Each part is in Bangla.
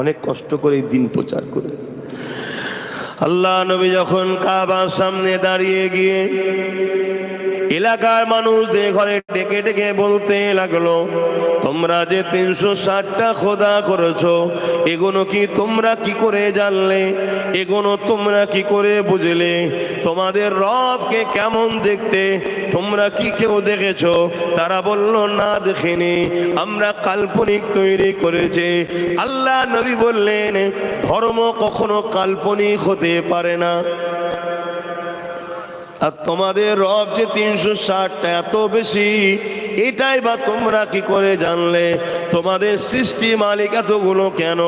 অনেক কষ্ট করে এই দিন প্রচার করেছে। আল্লাহ নবী যখন কাবার সামনে দাঁড়িয়ে গিয়ে এলাকার মানুষদের ঘরে ডেকে ডেকে বলতে লাগল, তোমরা যে তিনশো ষাটটা খোদা করেছ এগুলো কি তোমরা কি করে জানলে? এগুলো তোমরা কি করে বুঝলে? তোমাদের রবকে কেমন দেখতে? তোমরা কি কেউ দেখেছ? তারা বলল, না, দেখিনি। আমরা কাল্পনিক তৈরি করেছে। আল্লাহ নবী বললেন, ধর্ম কখনো কাল্পনিক হতে পারে না। আর তোমাদের রব যে তিনশো ষাটটা এত বেশি, এটাই বা তোমরা কি করে জানলে? তোমাদের সৃষ্টি মালিক এতগুলো কেন?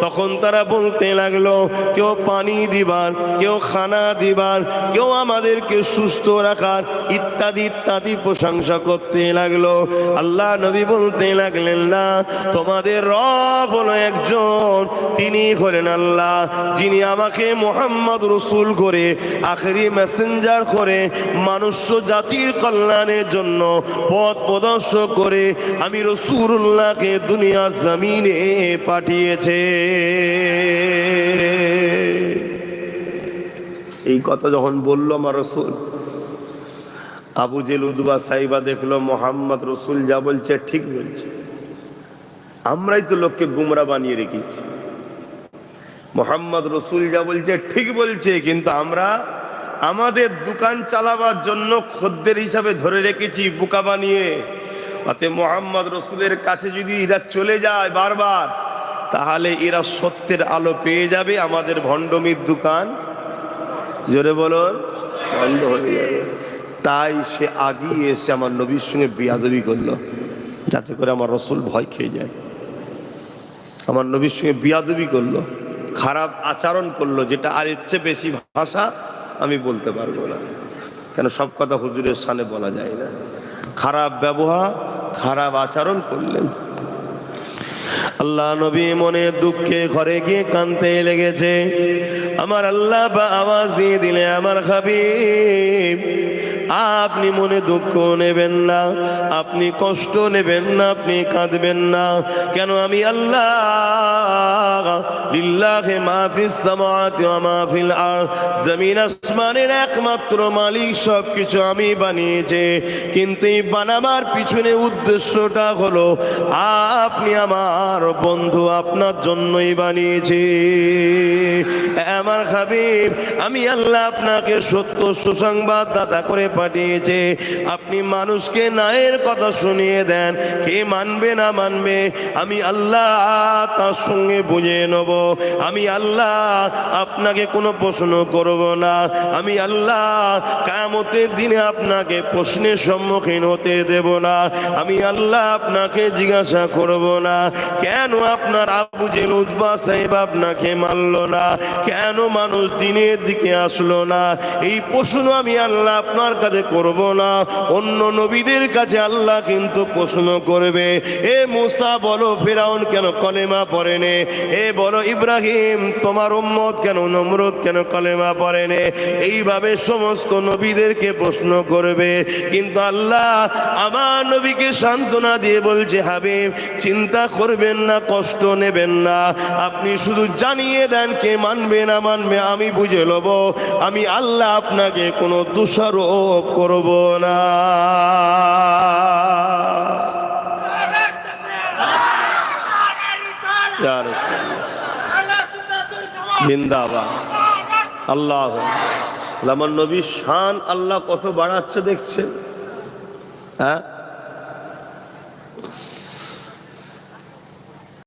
তখন তারা বলতে লাগল, কেউ পানি দিবার, কেউ খানা দিবার, কেউ আমাদেরকে সুস্থ রাখার ইত্যাদি ইত্যাদি প্রশংসা করতে লাগল। আল্লাহ নবী বলতে লাগলেন, না, তোমাদের রব হলো একজন, তিনি হলেন আল্লাহ, যিনি আমাকে মোহাম্মদ রসুল করে আখেরি মেসেঞ্জার করে মানুষ জাতির কল্যাণের জন্য পথ প্রদর্শক করে আমি রসুল্লাহকে দুনিয়া জমিনে পাঠিয়েছে। এই কথা যখন বলল আমার রসুল, আবু জেল উদবা সাইবা দেখল, মোহাম্মদ রসুল যা বলছে ঠিক বলছে। আমরাই তো লোককে গুমরা বানিয়ে রেখেছি। মোহাম্মদ রসুল যা বলছে ঠিক বলছে, কিন্তু আমরা আমাদের দোকান চালাবার জন্য খদ্দের হিসাবে ধরে রেখেছি বোকা বানিয়ে। অতে মোহাম্মদ রসুলের কাছে যদি এরা চলে যায় বারবার তাহলে এরা সত্যের আলো পেয়ে যাবে আমাদের ভণ্ডমির দোকান। জোরে বলুন। বন্ধ হয়ে যাবে। তাই সে আগিয়ে এসে আমার নবীর সঙ্গে বিয়াদবি করল যাতে করে আমার রসুল ভয় খেয়ে যায়। আমার নবীর সঙ্গে বিয়াদবি করল খারাপ আচরণ করল যেটা আর এর চেয়ে বেশি ভাষা। আমি বলতে পারব না। কেন সব কথা হুজুরের সামনে বলা যায় না। খারাপ ব্যবহার, খারাপ আচরণ করলেন। আল্লাহ নবী মনে দুঃখে ঘরে গিয়ে কানতে লেগেছে। আমার আল্লাহ বা আওয়াজ দিয়ে দিলে আমার হাবিব, আপনি মনে দুঃখ নেবেন না, আপনি কষ্ট নেবেন না, আপনি কাঁদবেন না। কেন আমি আল্লাহ লিল্লাহে মাহফিস সামাওয়াতি ওয়া মাহফিল আর জমিন আসমানের একমাত্র মালিক সব কিছু আমি বানিয়েছে। কিন্তু এই বানাবার পিছনে উদ্দেশ্যটা হলো, আপনি আমার বন্ধু, আপনার জন্যই বানিয়েছি। হাবিব, আমি আল্লাহ আপনাকে সত্য সুসংবাদ দাতা করে পাঠিয়েছে। আপনি মানুষকে নায়ের কথা শুনিয়ে দেন, কে মানবে না মানবে, আমি আল্লাহ তার সঙ্গে বুঝে নেব। আমি আল্লাহ আপনাকে কোনো প্রশ্ন করব না। আমি আল্লাহ কামতের দিনে আপনাকে প্রশ্নের সম্মুখীন হতে দেব না। আমি আল্লাহ আপনাকে জিজ্ঞাসা করব না, কেন আপনার আবু জেল উদ্বা সাহেব আপনাকে মানল না? কেন মানুষ দিনের দিকে আসলো না। এই প্রশ্ন আমি আল্লাহ আপনার কাছে করব না। অন্য নবীদের কাছে আল্লাহ কিন্তু প্রশ্ন করবে, এ মুসা, বলো ফেরাউন কেন কলেমা পড়েনে? এ বলো ইব্রাহিম, তোমার উম্মত কেন নমরুদ কেন কলেমা পড়েনে? এইভাবে সমস্ত নবীদেরকে প্রশ্ন করবে। কিন্তু আল্লাহ আমার নবীকে সান্ত্বনা দিয়ে বলছে, হাবিব, চিন্তা করবেন না, কষ্ট নেবেন না। আপনি শুধু জানিয়ে দেন কে মানবে না মানবে আমি বুঝে লব, আমি আল্লাহ আপনাকে কোনো দোষারোপ করব না। জিন্দাবাদ। আল্লাহ, আমার নবীর শান আল্লাহ কত বাড়াচ্ছে দেখছেন হ্যাঁ?